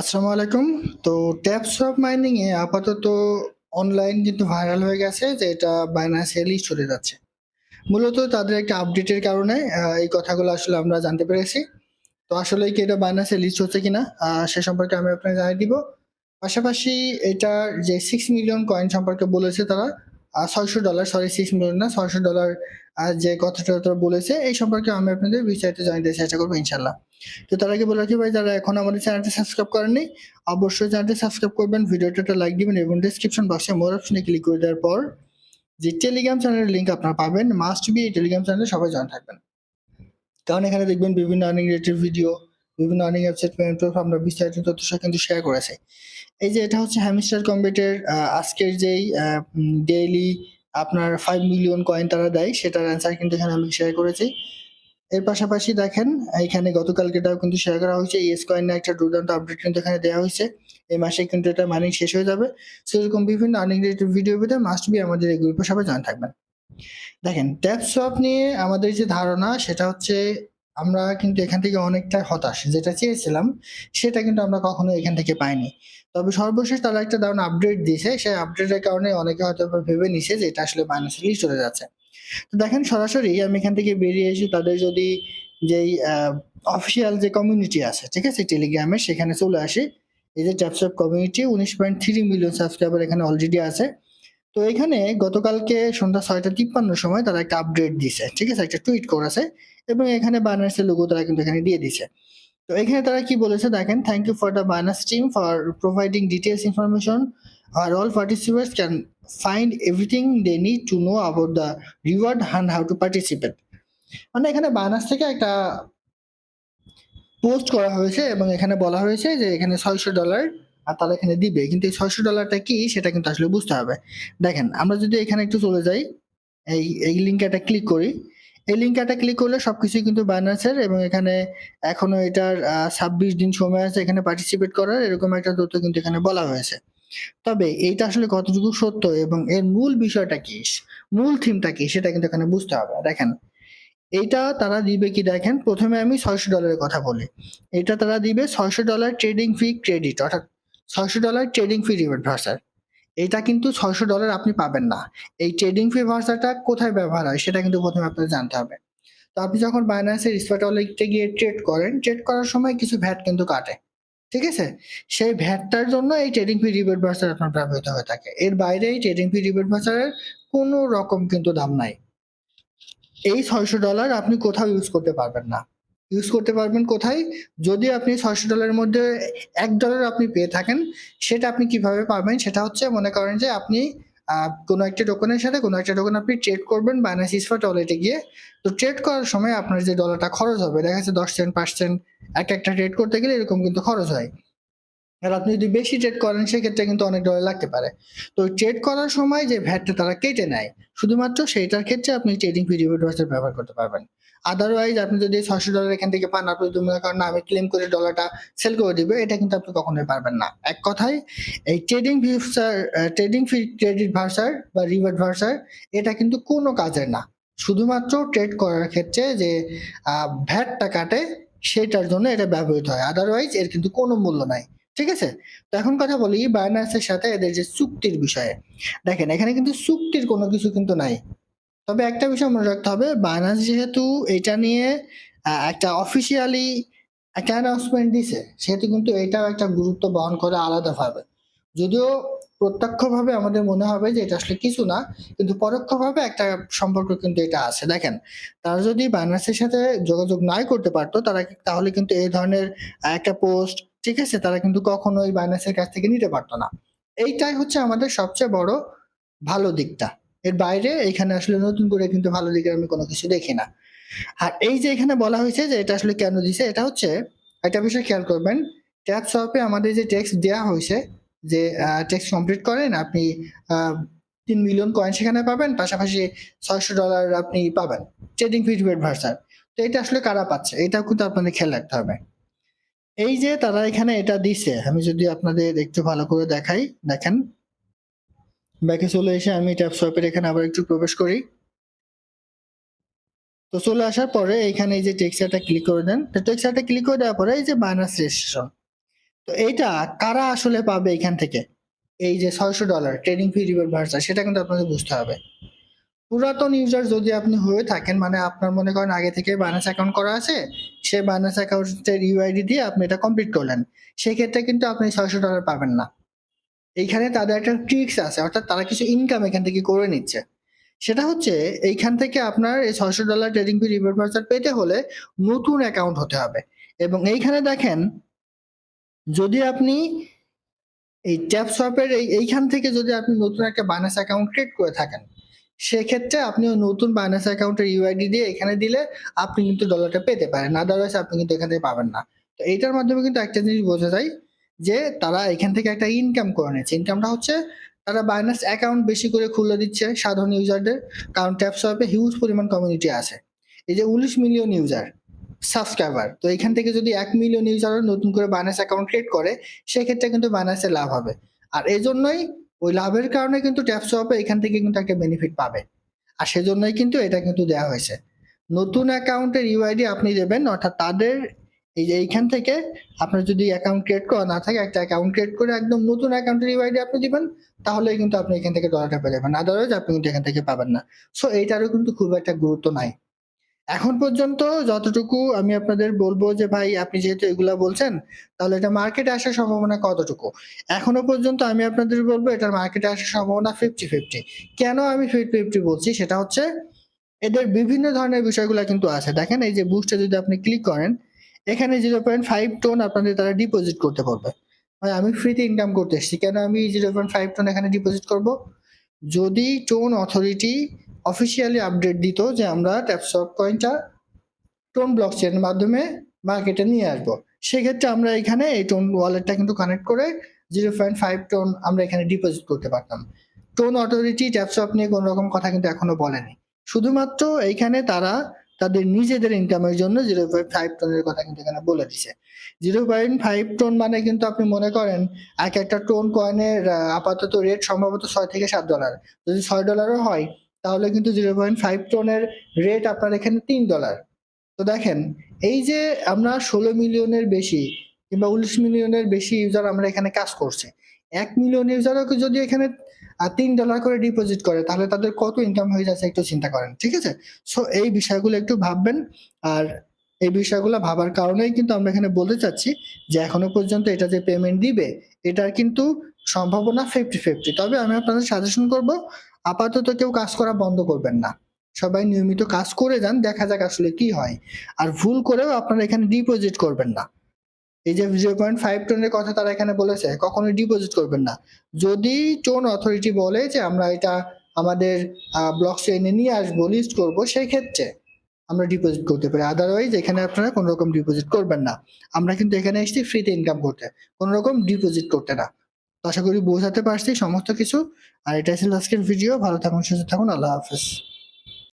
আসসালামু আলাইকুম। তো ট্যাপস অফ মাইনিং এ আপাতত অনলাইন কিন্তু ভাইরাল হয়ে গেছে যে এটা বাইন্যান্সে লিস্ট চলে যাচ্ছে। মূলত তাদের একটা আপডেটের কারণে এই কথাগুলো আসলে আমরা জানতে পেরেছি। তো আসলে কি এটা বাইন্যান্সে লিস্ট হচ্ছে কিনা সে সম্পর্কে আমি আপনাকে জানিয়ে দিব। পাশাপাশি এটার যে সিক্স মিলিয়ন কয়েন সম্পর্কে বলেছে তারা ছয়শো ডলার সরি সিক্স মিলিয়ন না, ছয়শো ডলার যে কথাটা তারা বলেছে, এই সম্পর্কে আমি আপনাদের বিস্তারিত জানাতে চেষ্টা করব ইনশাল্লাহ তো তার আগে বলে রাখি ভাই, যারা এখন আমাদের চ্যানেলটি সাবস্ক্রাইব করেননি, অবশ্যই চ্যানেলটি সাবস্ক্রাইব করবেন ভিডিওটা একটা লাইক দিবেন এবং ডিসক্রিপশন বক্সে মোর অপশনে ক্লিক করে দেওয়ার পর যে টেলিগ্রাম চ্যানেলের লিঙ্ক আপনারা পাবেন মাস্ট বি এই টেলিগ্রাম চ্যানেলে সবাই জয়েন থাকবেন। কারণ এখানে দেখবেন বিভিন্ন আর্নিং রিলেটেড ভিডিও বিভিন্ন আর্নিং ওয়েবসাইট পেমেন্ট আমরা বিস্তারিত তথ্য কিন্তু শেয়ার করেছি। এই যে এটা হচ্ছে হ্যামিস্টার কম্পিউটার আজকের যেই ডেইলি আপনার ফাইভ মিলিয়ন কয়েন তারা দেয়, সেটার অ্যান্সার কিন্তু এখানে আমি শেয়ার করেছি। এর পাশাপাশি দেখেন এখানে গতকালকেটাও কিন্তু শেয়ার করা হয়েছে ইএস কয়েনের একটা দুর্দান্ত আপডেট কিন্তু এখানে দেওয়া হয়েছে। এই মাসে কিন্তু এটা মাইনিং শেষ হয়ে যাবে। সেরকম বিভিন্ন আর্নিং রিলেটেড ভিডিও পেতে মাস্ট বি আমাদের এই গ্রুপে সবাই জানা থাকবেন। দেখেন ট্যাপ সোয়াপ নিয়ে আমাদের যে ধারণা, সেটা হচ্ছে আমরা কিন্তু এখান থেকে অনেকটা হতাশ। যেটা চেয়েছিলাম, সেটা কিন্তু আমরা কখনো এখান থেকে পাইনি। তবে সর্বশেষ তারা একটা দারুণ আপডেট দিয়েছে। সেই আপডেটের কারণে অনেকে হয়তো ভেবে নিছে যে এটা আসলে মাইনাসলি চলে যাচ্ছে। তো দেখেন সরাসরি আমি এখান থেকে বেরিয়ে এসে তাদের যদি যেই অফিসিয়াল যে কমিউনিটি আছে, ঠিক আছে টেলিগ্রামে সেখানে চলে আসি। এই যে ট্যাপসঅপ কমিউনিটি উনিশ পয়েন্ট থ্রি মিলিয়ন সাবস্ক্রাইবার এখানে অলরেডি আছে। তো এখানে গতকালকে সন্ধ্যা ছয়টা তিপ্পান্ন সময় তারা একটা আপডেট দিছে, ঠিক আছে, একটা টুইট করেছে এবং এখানে বায়ানার্সের লোগো তারা কিন্তু এখানে দিয়ে দিছে। তো এখানে তারা কি বলেছে দেখেন thank you for the Binance team for providing details information R all participants can find everything they need to know about the reward and how to participate মানে এখানে বায়ানার্স থেকে একটা পোস্ট করা হয়েছে এবং এখানে বলা হয়েছে যে এখানে ছয়শো ডলার আর তারা এখানে দিবে। কিন্তু এই ছয়শো ডলারটা কি সেটা কিন্তু আসলে বুঝতে হবে। দেখেন, আমরা যদি এখানে একটু চলে যাই, এই এই লিঙ্কে একটা ক্লিক করি। এই লিঙ্কে একটা ক্লিক করলে সবকিছুই কিন্তু বায়ানার্সের এবং এখানে এখনও এটার ছাব্বিশ দিন সময় আছে এখানে পার্টিসিপেট করার। এরকম একটা তথ্য কিন্তু এখানে বলা হয়েছে। তবে এইটা আসলে কতটুকু সত্য এবং এর মূল বিষয়টা কি? মূল থিমটা কি? সেটা কিন্তু এখানে বুঝতে হবে। দেখেন, এইটা তারা দিবে কি দেখেন? প্রথমে আমি ছয়শো ডলারের কথা বলি। এটা তারা দিবে ছয়শো ডলার ট্রেডিং ফি ক্রেডিট অর্থাৎ ছয়শো ডলার ট্রেডিং ফি রিবেট ভার্সার এটা কিন্তু ছয়শো ডলার আপনি পাবেন না। এই ট্রেডিং ফি ভার্সারটা কোথায় ব্যবহার হয় সেটা কিন্তু প্রথমে আপনাকে জানতে হবে। তো আপনি যখন বাইন্যান্সের স্পট ওয়ালেটে গিয়ে ট্রেড করেন ট্রেড করার সময় কিছু ভ্যাট কিন্তু কাটে। ঠিক আছে? সেই ভ্যাটটার জন্য এই ট্রেডিং ফি রিবেট ভার্সার আপনার ব্যবহৃত হয়ে থাকে। এর বাইরে এই ট্রেডিং ফি রিবেট ভার্সারের কোনো রকম কিন্তু দাম নাই। এই ছয়শো ডলার আপনি কোথাও ইউজ করতে পারবেন না। ইউজ করতে পারবেন কোথায়? যদি আপনি ছয়শো ডলারের মধ্যে এক ডলার আপনি পেয়ে থাকেন, সেটা আপনি কীভাবে পাবেন? সেটা হচ্ছে মনে করেন যে আপনি কোনো একটা টোকনের সাথে কোনো একটা টোকন আপনি ট্রেড করবেন বাইনাস স্পট ওয়ালেটে গিয়ে। তো ট্রেড করার সময় আপনার যে ডলারটা খরচ হবে, দেখা যাচ্ছে দশ সেন্ট পাঁচ সেন্ট এক একটা ট্রেড করতে গেলে এরকম কিন্তু খরচ হয়। আর আপনি যদি বেশি ট্রেড করেন, সেক্ষেত্রে কিন্তু অনেক ডলার লাগতে পারে। তো ট্রেড করার সময় যে ভ্যাটটা তারা কেটে নেয়, শুধুমাত্র সেইটার ক্ষেত্রে আপনি ট্রেডিং পিরিয়ড ব্যবহার করতে পারবেন। আদারওয়াইজ আপনি যদি ছশো ডলার এখান থেকে পান, আপনি যদি মনে করেন আমি ক্লেম করে ডলারটা সেল করে দিবে, এটা কিন্তু আপনি কখনোই পারবেন না। এক কথায়, এই ট্রেডিং ভিউসার ট্রেডিং ফি ক্রেডিট ভার্সার বা রিভার্ট ভার্সার এটা কিন্তু কোনো কাজের না। শুধুমাত্র ট্রেড করার ক্ষেত্রে যে ভ্যাটটা কাটে, সেটার জন্য এটা ব্যবহৃত হয়। আদারওয়াইজ এর কিন্তু কোনো মূল্য নাই। ঠিক আছে? তো এখন কথা বলি বাইনান্সের সাথে এদের যে চুক্তির বিষয়ে। দেখেন, এখানে কিন্তু চুক্তির কোনো কিছু কিন্তু নাই। তবে একটা বিষয় মনে রাখতে হবে বাইনান্স যেহেতু এটা নিয়ে একটা অফিসিয়ালি একটা অ্যানাউন্সমেন্ট দিছে, সেহেতু কিন্তু এটাও একটা গুরুত্ব বহন করে আলাদাভাবে। যদিও প্রত্যক্ষভাবে আমাদের মনে হবে যে এটা আসলে কিছু না, কিন্তু পরোক্ষভাবে একটা সম্পর্ক কিন্তু এটা আছে। দেখেন, তারা যদি বাইনান্সের সাথে যোগাযোগ নাই করতে পারতো, তারা তাহলে কিন্তু এই ধরনের একটা পোস্ট ঠিক আছে? তারা কিন্তু কখনোই বাইনান্সের কাছ থেকে নিতে পারতো না। এইটাই হচ্ছে আমাদের সবচেয়ে বড় ভালো দিকটা। এর বাইরে এখানে আসলে নতুন করে কিন্তু ভালো দিকের আমি কোনো কিছু দেখি না। আর এই যে এখানে বলা হয়েছে যে এটা আসলে কেন দিছে, এটা হচ্ছে একটা বিষয় খেয়াল করবেন ট্যাক্স শপে আমাদের যে ট্যাক্স দেওয়া হয়েছে যে ট্যাক্স কমপ্লিট করেন, আপনি তিন মিলিয়ন কয়েন সেখানে পাবেন, পাশাপাশি ছয়শো ডলার আপনি পাবেন। ট্রেডিং ফিডব্যাট ভার্সার তো এটা আসলে কারা পাচ্ছে? এটাও কিন্তু আপনাদের খেয়াল রাখতে হবে। এই যে তারা এখানে এটা দিছে, আমি যদি আপনাদের একটু ভালো করে দেখাই, দেখেন। ব্যাকে চলে এসে আমি ট্যাপ সোয়াপের এখানে আবার একটু প্রবেশ করি। তো চলে আসার পরে এখানে এই যে টেক্সচারটা ক্লিক করে দেন। তো টেক্সচারটা ক্লিক করে দেওয়ার পরে এই যে মাইনাস রেজিস্ট্রেশন। তো এইটা কারা আসলে পাবে এখান থেকে? এই যে ছয়শো dollar, trading fee river versa সেটা কিন্তু আপনাদের বুঝতে হবে। পুরাতন ইউজার যদি আপনি হয়ে থাকেন মানে আপনার মনে করেন আগে থেকে বাইন্যান্স অ্যাকাউন্ট করা আছে, সেই বাইন্যান্স অ্যাকাউন্টের ইউআইডি দিয়ে আপনি এটা কমপ্লিট করলেন। সেক্ষেত্রে কিন্তু আপনি ছয়শো ডলার পাবেন না। এইখানে তাদের একটা ট্রিক্স আছে, অর্থাৎ তারা কিছু ইনকাম এখান থেকে করে নিচ্ছে। সেটা হচ্ছে, এইখান থেকে আপনার এই ছয়শো ডলার ট্রেডিং ফি রিভার ভার্সার পেতে হলে নতুন অ্যাকাউন্ট হতে হবে। এবং এইখানে দেখেন, যদি আপনি এই ট্যাপ শপের এই, এইখান থেকে যদি আপনি নতুন একটা বাইন্যান্স অ্যাকাউন্ট ক্রিয়েট করে থাকেন সেক্ষেত্রে আপনি নতুন বাইন্যান্স অ্যাকাউন্টের ইউআইডি দিয়ে এখানে দিলে আপনি কিন্তু ডলারটা পেতে পারেন। আদারওয়াইজ আপনি কিন্তু এখান থেকে পাবেন না। তো এইটার মাধ্যমে কিন্তু একটা জিনিস বোঝা যায় যে তারা এখান থেকে একটা ইনকাম করে নিচ্ছে ইনকামটা হচ্ছে তারা বাইন্যান্স অ্যাকাউন্ট বেশি করে খুলে দিচ্ছে সাধারণ ইউজারদের কারণ ট্যাপ শপে হিউজ পরিমাণ কমিউনিটি আছে। এই যে উনিশ মিলিয়ন ইউজার সাবস্ক্রাইবার তো এখান থেকে যদি এক মিলিয়ন ইউজার নতুন করে বাইন্যান্স অ্যাকাউন্ট ক্রিয়েট করে, সেক্ষেত্রে কিন্তু বাইন্যান্সের লাভ হবে। আর এই জন্যই ওই লাভের কারণে কিন্তু ট্যাপ শপে এখান থেকে কিন্তু একটা বেনিফিট পাবে। আর সেজন্যই কিন্তু এটা কিন্তু দেওয়া হয়েছে। নতুন অ্যাকাউন্টের ইউআইডি আপনি দেবেন, অর্থাৎ তাদের এই যে এইখান থেকে আপনার যদি অ্যাকাউন্ট ক্রিয়েট করা না থাকে, একটা অ্যাকাউন্ট ক্রিয়েট করে একদম নতুন অ্যাকাউন্টের ইউআইডি আপনি দিবেন তাহলে কিন্তু আপনি এখান থেকে ডলারটা পেয়ে যাবেন। আদারওয়াইজ আপনি কিন্তু এখান থেকে পাবেন না। সো এইটারও কিন্তু খুব একটা গুরুত্ব নাই। এখন পর্যন্ত যতটুকু আমি আপনাদের বলব যে, ভাই, আপনি যেহেতু এগুলা বলছেন, তাহলে এটা মার্কেটে আসার সম্ভাবনা কতটুকু? এখনও পর্যন্ত আমি আপনাদের বলব, এটার মার্কেটে আসার সম্ভাবনা ফিফটি ফিফটি কেন আমি ফিফটি ফিফটি বলছি? সেটা হচ্ছে, এদের বিভিন্ন ধরনের বিষয়গুলো কিন্তু আছে। দেখেন, এই যে বুস্টে যদি আপনি ক্লিক করেন, এখানে জিরো পয়েন্ট ফাইভ টোন আপনাদের তারা ডিপোজিট করতে পারবে। আমি ফ্রিতে ইনকাম করতে এসেছি। কেন আমি জিরো পয়েন্ট ফাইভ টোন এখানে ডিপোজিট করব? যদি টোন অথরিটি অফিসিয়ালি আপডেট দিত যে আমরা ট্যাপসপ কয়েনটা টোন ব্লক চেনের মাধ্যমে মার্কেটে নিয়ে আসব। সেক্ষেত্রে আমরা এখানে এই টোন ওয়ালেটটা কিন্তু কানেক্ট করে জিরো পয়েন্ট ফাইভ টোন আমরা এখানে ডিপোজিট করতে পারতাম। টোন অথরিটি ট্যাপসপ নিয়ে কোনো রকম কথা কিন্তু এখনও বলেনি। শুধুমাত্র এইখানে তারা তাদের নিজেদের ইনকামের জন্য জিরো পয়েন্ট ফাইভ টোনের কথা কিন্তু এখানে বলে দিছে। জিরো পয়েন্ট ফাইভ টোন মানে কিন্তু আপনি মনে করেন, এক একটা টোন কয়েনের আপাতত রেট সম্ভবত ছয় থেকে সাত ডলার যদি ছয় ডলারও হয় তাহলে কিন্তু জিরো পয়েন্ট ফাইভ টোনের রেট আপনার এখানে তিন ডলার তো দেখেন, এই যে আমরা ষোলো মিলিয়নের বেশি কিংবা উনিশ মিলিয়নের বেশি ইউজার আমরা এখানে কাজ করছে, এক মিলিয়ন ইউজারও যদি এখানে তিন ডলার করে ডিপোজিট করে, তাহলে তাদের কত ইনকাম হয়ে যাচ্ছে একটু চিন্তা করেন, ঠিক আছে? সো এই বিষয়গুলো একটু ভাববেন, আর এই বিষয়গুলো ভাবার কারণেই কিন্তু আমরা এখানে বলতে চাচ্ছি যে এখনও পর্যন্ত এটা যে পেমেন্ট দিবে, এটার কিন্তু সম্ভাবনা ফিফটি ফিফটি তবে আমি আপনাদের সাজেশন করব আপাতত কেউ কাজ করা বন্ধ করবেন না। সবাই নিয়মিত কাজ করে যান, দেখা যাক আসলে কি হয়। আর ভুল করেও আপনারা এখানে ডিপোজিট করবেন না। এই যে জিরো পয়েন্ট ফাইভ টোনের কথা তারা এখানে বলেছে, কখনোই ডিপোজিট করবেন না। যদি টোন অথরিটি বলে যে আমরা এটা আমাদের ব্লক চেইনে নিয়ে আসব লিস্ট করব সেই ক্ষেত্রে আমরা ডিপোজিট করতে পারি। আদারওয়াইজ এখানে আপনারা কোনো রকম ডিপোজিট করবেন না। আমরা কিন্তু এখানে এসেছি ফ্রিতে ইনকাম করতে। কোনো রকম ডিপোজিট করতে না। আশা করি বোঝাতে পারছি সমস্ত কিছু। আর এটাই ছিল আজকের ভিডিও ভালো থাকুন, সুস্থ থাকুন। আল্লাহ হাফেজ।